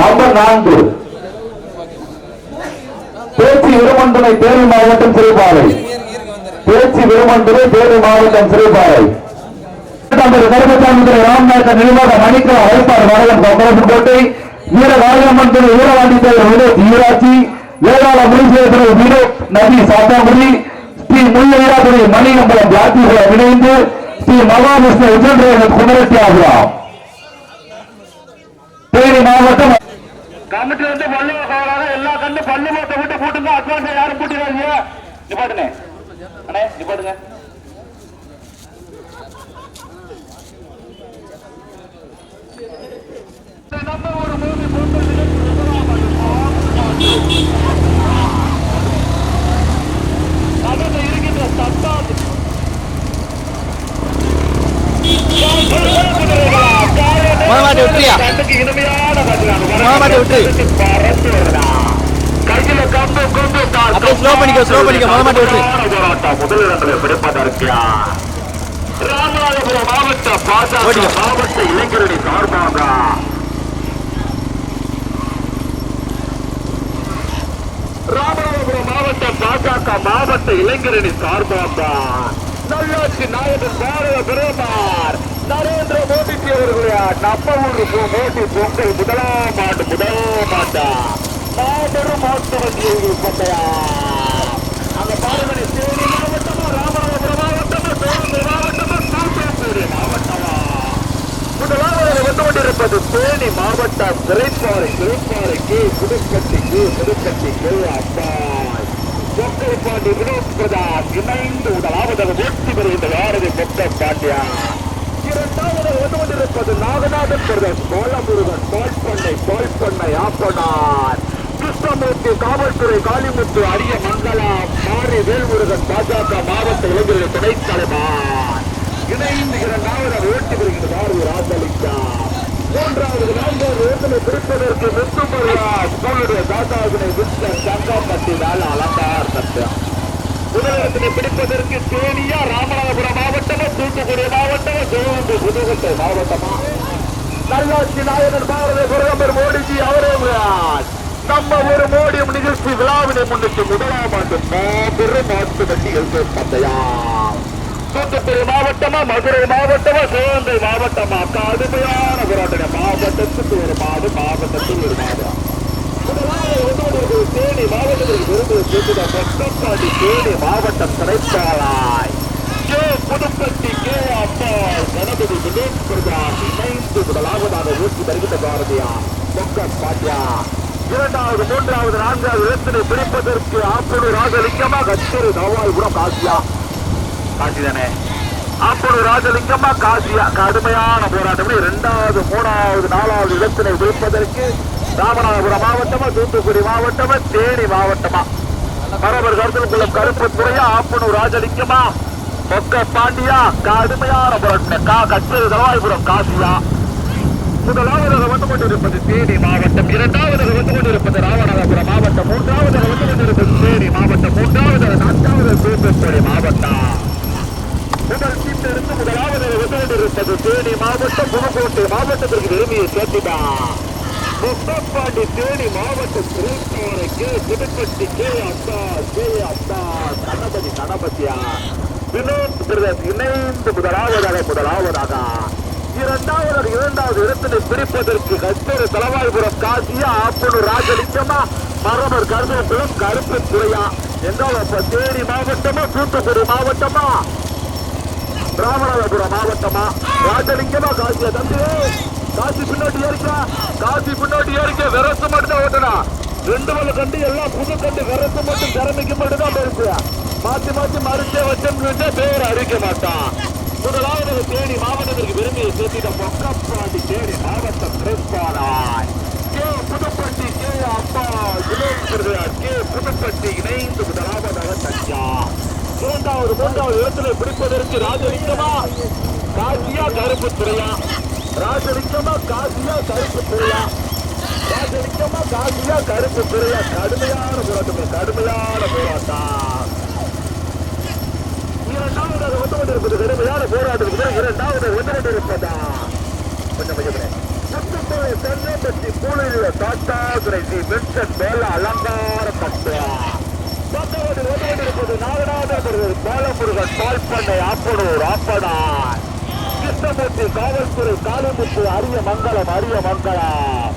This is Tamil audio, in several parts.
நம்பர் நான்கு. பேச்சு விருமந்துரை தேனி மாவட்டம் சிறைப்பாறை பேச்சு விருமந்துரை தேனி மாவட்டம் சிறைப்பாறை நிர்வாக கோட்டை வீர வாரியம்மன் வீரவாண்டி வினோத் ஈராட்சி வேளாள நபி சாத்தாங்குடி ஸ்ரீ மணிகம்பலம் ஜாத்திகுளம் இணைந்து ஸ்ரீ மகாவிஷ்ணு விஜயரேகன் குமரத்தி ஆகிறார் தேனி மாவட்டம் கமிட்டி வந்து பல்லு கவராக எல்லா கண்டு பல்லு மூட்டை விட்டு கூட்டுங்க அட்வான்ஸ் யாரும் கூட்டிடாதீங்க நிப்பாட்டுங்க அண்ணே நிப்பாட்டுங்க நம்ம ஒரு மூவி போட்டு பண்ணிக்கோ, slow பண்ணிக்கோ, முதலிடத்தில் பிடிப்பதற்கு ராமநாதபுரம் மாவட்ட பாஜக. மாவட்ட இளைஞரணி சார்பாக. ராமநாதபுரம் மாவட்ட பாஜக மாவட்ட இளைஞரணி சார்பாக. நல்லாட்சி நாயகன் பாரத பிரதமர் நரேந்திர மோடிஜி அவர்களுடைய நம்ம ஊருக்கு மோடி பொங்கல் முதலாம் ஆண்டு முதலாம் ஆண்டா. மாபெரும் மாட்டு வண்டியை கொண்டையா அந்த பாரதனை தேனி மாவட்டமா ராமநாதபுரம் மாவட்டமா சிவகங்கை மாவட்டமா தூத்துக்குடி மாவட்டமா முதலாவது வந்து கொண்டிருப்பது தேனி மாவட்ட சிறைப்பாறை சிறைப்பாறைக்கு புதுக்கட்டிக்கு புதுக்கட்டிக்கு அப்பாய் பொங்கல் பாண்டி வினோத் பிரதாஸ் இணைந்து முதலாவதாக வெற்றி பெறுகின்ற யாரது பொங்கல் பாண்டியா. இரண்டாவது வந்து கொண்டிருப்பது நாகநாதன் பிரதேஷ் கோலமுருகன் கோல்பண்ணை கோல்பண்ணை ஆப்பனார். கிருஷ்ணமூர்த்தி காவல்துறை காளிமுத்து அரிய மங்கலம் மாரி வேல்முருகன் பாஜக மாவட்ட இளைஞர்கள் துணைத் தலைவர். இணைந்து இரண்டாவது ஓட்டி வருகின்ற பாரதி ராஜலிங்கா. மூன்றாவது நான்காவது ஓட்டலை பிடிப்பதற்கு முத்துமரியார் ஸ்கூலுடைய தாத்தாவினை விஸ்வன் தங்கப்பட்டினால் அலங்கார் சத்தியம் முதலிடத்தினை பிடிப்பதற்கு தேனியா ராமநாதபுரம் மாவட்டமா தூத்துக்குடி மாவட்டமா சிவகங்கை புதுக்கோட்டை மாவட்டமா? நல்லாட்சி நாயகர் பாரத பிரதமர் மோடிஜி அவரே நம்ம ஒரு மோடியம் நிகழ்ச்சி விழாவினை முன்னிட்டு முதலாம் ஆண்டு மாபெரும் மாட்டு வண்டிகள் பந்தயா தூத்துக்குடி மாவட்டமா மதுரை மாவட்டமா சிவகங்கை மாவட்டமா? கடுமையான போராட்டம் மாவட்டத்துக்கு ஒரு மாடு மாவட்டத்துக்கு ஒரு மாடு. முதலாவது தேனி மாவட்டத்தில் விருது சேர்ந்த மொத்தப்பாடி தேனி மாவட்டம் கிடைப்பாளாய் கே. புதுப்பட்டி கே. அப்பா கணபதி வினோத் பிரதாஸ் இணைந்து முதலாவதாக ஊற்றி வருகின்ற பாரதியா பொக்க இரண்டாவது மூன்றாவது நான்காவது இடத்தினை பிடிப்பதற்கு ஆப்பூர் ராஜலிங்கமா கச்சேரி நவாய்புரம் காசியா காஞ்சிதானே அப்போது ராஜலிங்கம்மா காசியா கடுமையான போராட்டம். இரண்டாவது மூணாவது நாலாவது இடத்தினை விழுப்பதற்கு ராமநாதபுரம் மாவட்டமா தூத்துக்குடி மாவட்டமா தேனி மாவட்டமா? பரவர் கொள்ளும் கருப்பு துறையா ஆப்பனூர் ராஜலிங்கமா பொக்க பாண்டியா கடுமையான போராட்டம். கா கச்சேரி தவாய்புரம் காசியா? முதலாவதாக வந்து கொண்டிருப்பது தேனி மாவட்டம். இரண்டாவதாக வந்து கொண்டிருப்பது ராமநாதபுரம் மாவட்டம். மூன்றாவதாக வந்து கொண்டிருப்பது தேனி மாவட்டம். மூன்றாவதாக நான்காவது தூத்துக்குடி மாவட்டம் முதல் டீம்ல இருந்து முதலாவது வெற்றிருப்பது தேனி மாவட்டம் புதுக்கோட்டை மாவட்டத்திற்கு விரும்பிய சேர்த்துடா முத்தப்பாண்டி தேனி மாவட்டம் திருப்பாறை கே. புதுப்பட்டி கே. அத்தா கே. அத்தா கணபதி கணபதியா? வினோத் பிரதேஷ் இணைந்து முதலாவதாக முதலாவதாக. இரண்டாவது இரண்டாவது இடத்தினை பிரிப்பதற்கு கஸ்தூரி தலவாய்புரம் காசியா ஆப்பனூர் ராஜலிங்கமா மரபர் கருதகுளம் கருப்பு துறையா எங்க தேனி மாவட்டமா தூத்துக்குடி மாவட்டமா? ராமநாதபுரம் மாவட்டமா? ராஜலிங்கமா? காசியா தம்பி. காசி பின்னாடி ஏறிக்கா. காசி பின்னாடி ஏறிக்க. விரசு மட்டும் தான் ஓட்டணும் ரெண்டு வல்ல கண்டு எல்லாம் புது கண்டு. விரசு மட்டும் திறமைக்கு மட்டும் தான் பெருசு. மாத்தி மாத்தி மறுத்தே வச்சோம்னு பேர் அறிக்க மாட்டான். முதலாவது தேனி மாவட்டத்திற்கு விரும்பிய சேர்த்திட்ட பொக்கப்பாண்டி தேனி மாவட்டம் கிருஷ்ணாராய் கே. புதுப்பட்டி கே. அப்பா இளைஞர் கே புதுப்பட்டி இணைந்து முதலாவதாக தஞ்சா இரண்டாவது இடத்துல பிடிப்பதற்கு ராஜரிக்கமா? காசியா கருப்பு துறையா ராஜரிக்கமா காசியா கருப்பு துறையா ராஜரிக்கமா காசியா கருப்பு துறையா கடுமையான போராட்டம் கடுமையான போராட்டம். இரண்டாவது வந்து கொண்டிருப்பது கடுமையான போராட்டத்துக்கு இரண்டாவது வந்து கொண்டிருப்பதா? கொஞ்சம் கொஞ்சம் முத்துத்துறை தென்னம்பட்டி பூலில தாத்தாதுரை ஸ்ரீ வின்சன் மேல அலங்கார பட்டு பத்தாவது ஒன்று இருப்பது நாகநாதபுரம் பாலமுருகன் பால்பண்ணை ஆப்பனூர் ஆப்பனார். கிருஷ்ணமூர்த்தி காவல்துறை காளிமுத்து அரிய மங்கலம் அரிய மங்கலம்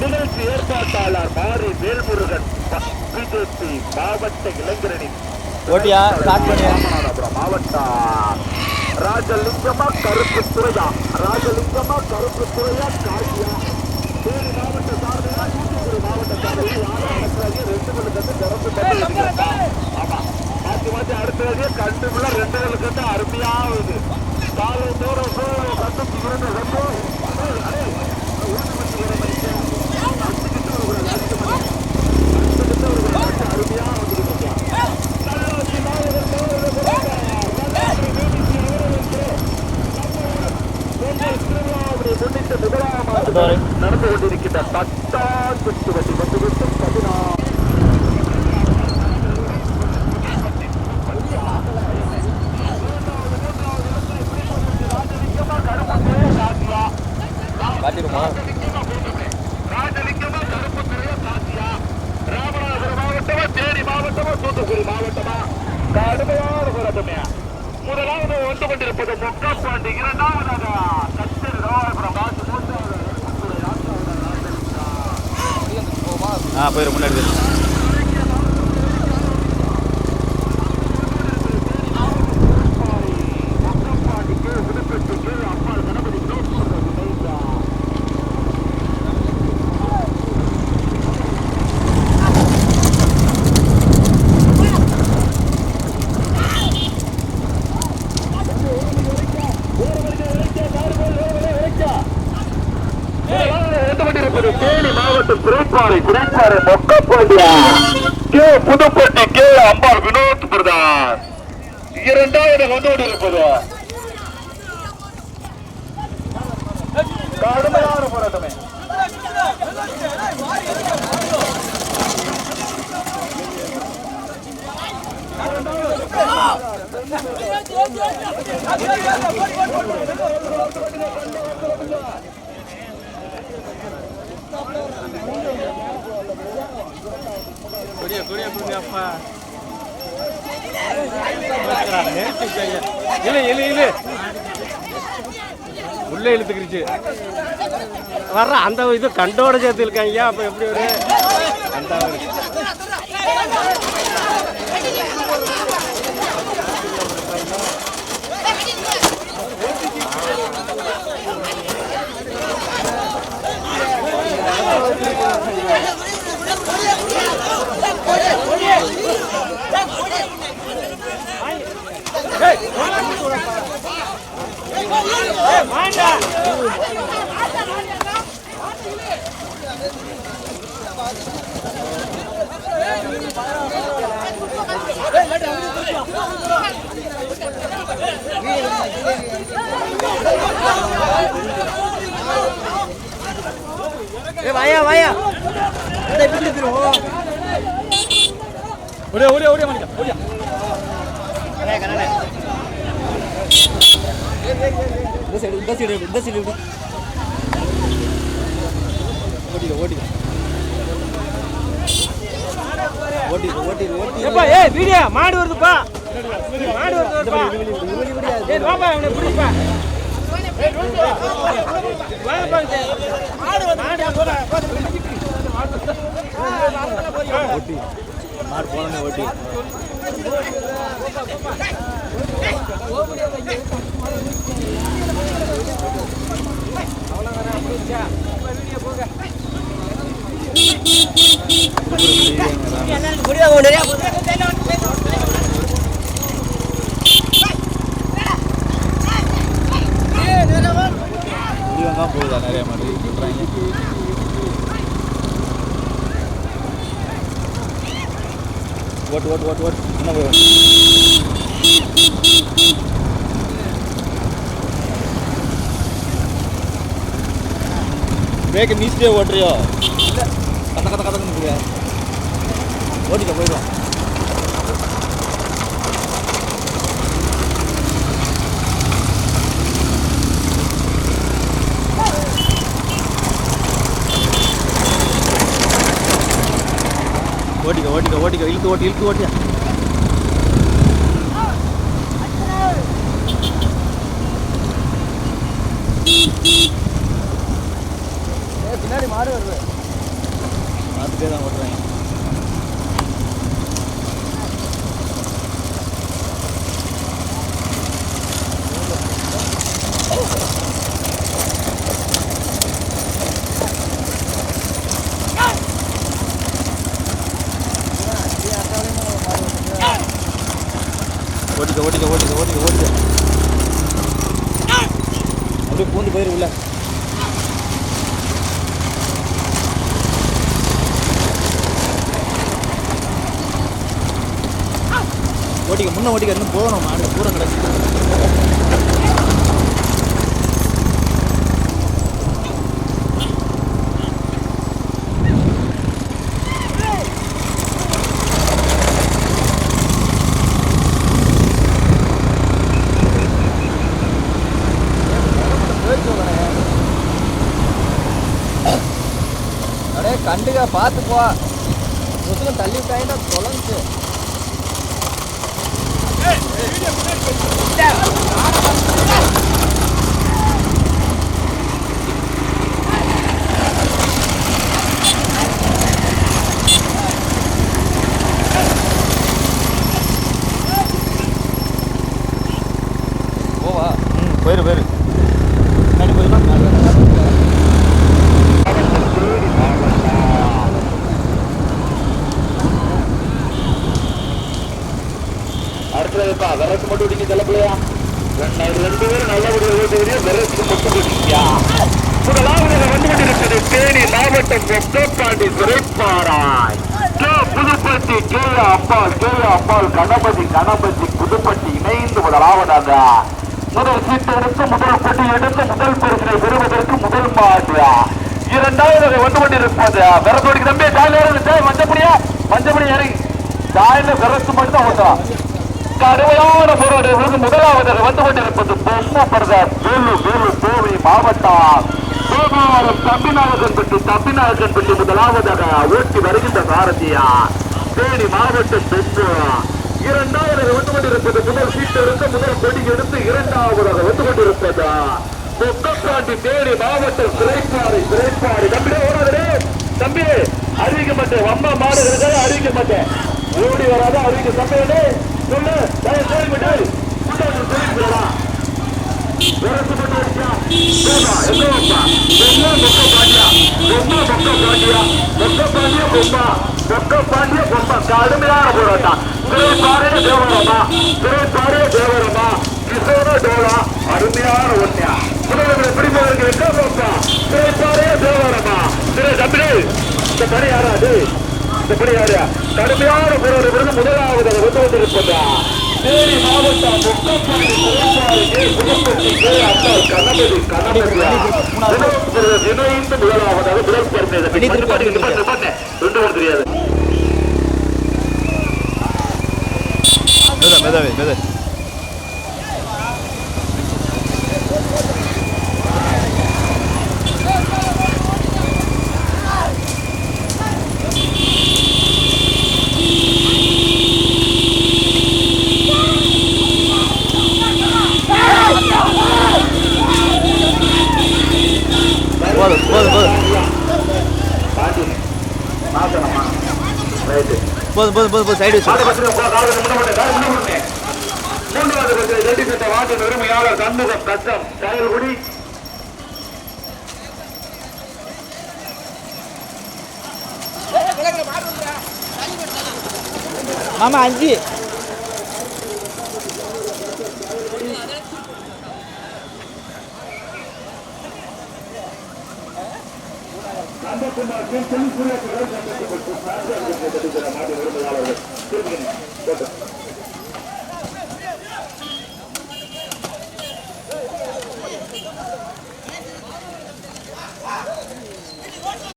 நிகழ்ச்சி ஏற்பாட்டாளர் மாரி வேல்முருகன் பிஜேபி மாவட்ட இளைஞரணி. ஓட்டியா ஸ்டார்ட் பண்ணியா ராமநாதபுரம் மாவட்டம். ராஜலிங்கமா கருப்பு துறையா ராஜலிங்கமா கருப்பு துறையா காசியா தேனி மாவட்ட சார்பிலா தூத்துக்குடி மாவட்ட சார்பிலா யாரும் அடுத்தது ரெண்டு மணிக்கு திறந்து தந்து ஆமா மாத்தி மாத்தி அடுத்தது கண்டு ஃபுல்லா ரெண்டு வருது காலை தூரம் கண்டு இருந்த வந்துருக்கு நடந்து கொண்டிருக்கின்ற தட்டான் பெற்று வண்டி வந்துவிட்டு பதினாறு காட்டிடுமா ராஜலிங்கமா கருப்பு துறையா காசியா ராமநாதபுரம் மாவட்டமா தேனி மாவட்டமா தூத்துக்குடி மாவட்டமா? கடுமையான போராட்டமே முதலாவது வந்து கொண்டிருப்பது மொக்காப்பாண்டி இரண்டாவதாக கச்சேரி ராமநாதபுரம் காசு மூன்றாவது போயிரு முன்னாடி தேனி மாவட்டம் குறைப்பாறை கே புதுப்பட்டி கே அம்பாள் வினோத் பிரதான். இரண்டாயிரம் வந்து இருப்பது கடுமையான போராட்டமே. கொடியா கொடியா கொடியா அப்பா. இல்ல இழு இழு உள்ள இழுத்துக்கிருச்சு. வர்ற அந்த இது கண்டோட சேர்த்து இருக்காங்க அப்ப எப்படி ஒரு அந்த வாயா வாயா. ஓடியா ஓடியா ஓடியா மணிக்கா ஓடியா இந்த சைடு இந்த சைடு இந்த சைடு வீடியோ மாடு வருதுப்பா மாடு வருதுப்பா ஏய் வாப்பா இவனை பிடிப்பா மாடு போடா ஓட்டி மாடு போனே ஓட்டி முடிவங்க போகுதா நிறைய மாடு சொல்றாங்க. ஓட்டு ஓட்டு ஓட்டு ஓட்டு. என்ன போய் பிரேக்கு மீஸ்டே ஓட்டுறியோ? கத்த கத்த ஓட்டிக்க போயிடுவோம் ஓட்டிக்க ஓட்டிக்க ஓட்டிக்க இழுத்து ஓட்டி இழுத்து ஓட்டியா ஓட்டிக்க ஓட்டிக்க ஓட்டிக்க ஓட்டிக்க ஓட்டிக்க அப்படியே பூந்து போயிரு உள்ள. ஓட்டிக்க முன்ன ஓட்டிக்க இன்னும் போகணும். மாடு பூரா கிடக்கு அப்படியே கண்டுக்க பார்த்து போ. முசுகம் தள்ளி விட்டாங்கன்னா தொலைஞ்சு. போயிரு போயிரு முன்னாடி போயிடலாம் அடுத்ததுப்பா விரசு மட்டும் விடிங்க செல்லப்பிள்ளையா ரெண்டு ரெண்டு பேரும் நல்ல ஒரு ஓட்டுவீங்க விரசு மட்டும் விடிங்கயா முதலாவது வந்து கொண்டிருக்கிறது தேனி மாவட்டம் கொக்கப்பாண்டி சிறைப்பாராய். கே. புதுப்பட்டி கே. அப்பால் கே. அப்பால் கணபதி கணபதி புதுப்பட்டி இணைந்து முதலாவதாக முதல் சீட்டு எடுத்து முதல் பட்டி எடுத்து முதல் பரிசினை பெறுவதற்கு முதல் மாடு. இரண்டாவது வந்து கொண்டிருப்பது. விரசோடிக்கு தம்பி ஜாலியாக இருந்து மஞ்சப்படியா? மஞ்சப்படி இறங்கி. ஜாயில விரசு மட்டும் ஓட்டலாம் கடுமையான போராட்டங்களுக்கு முதலாவது வந்து கொண்டிருப்பது பொம்மை பரத வேலு வேலு கோவை மாவட்டம். சோமாவரம் தம்பிநாயகன்பட்டி தம்பிநாயகன்பட்டி முதலாவதாக ஓட்டி வருகின்ற பாரதியா. தேனி மாவட்டம் பெற்று இரண்டாவதாக வந்து கொண்டிருப்பது முதல் சீட்டு இருந்து முதல் கொடி எடுத்து இரண்டாவதாக வந்து கொண்டிருப்பது? கொக்கப்பாண்டி தேனி மாவட்டம் சிறைப்பாறை சிறைப்பாறை தம்பி ஓடாதே தம்பி அறிவிக்க மாட்டேன் அம்மா மாடுகளுக்காக அறிவிக்க மாட்டேன் ஓடி வராத அறிவிக்க தம்பி சொல்லு டேய், சரி விட்டு கூட்டாளி தெரியுங்களா கடுமையான போராட்டம் திரைப்பாறைய தேவரமா திரைப்பாறைய தேவரமா கிஷோர டோலா அருமையான ஒன்னியா முதல்வர்களை பிடிப்பதற்கு எங்க வைப்பா திரைப்பாறைய தேவரமா திரை தம்பி இந்த பணி யாரா இந்த பணி யாரு கடுமையான போராட்டம் முதலாவது அதை வந்து கொண்டிருப்பதா மாவட்டம் முக்கப்பாடி இணைந்து முதலாவதாக முதல் பரிசு ரெண்டு பேர் தெரியாது மெதா போதும் போதும் போதும் பாட்டி மாசனமா ரைட்டு போதும் போதும் போதும் போதும் சைடு. மூன்றாவது ஜெட்டி வாட்டின் உரிமையாளர் சண்முகம் மாமா அஞ்சு.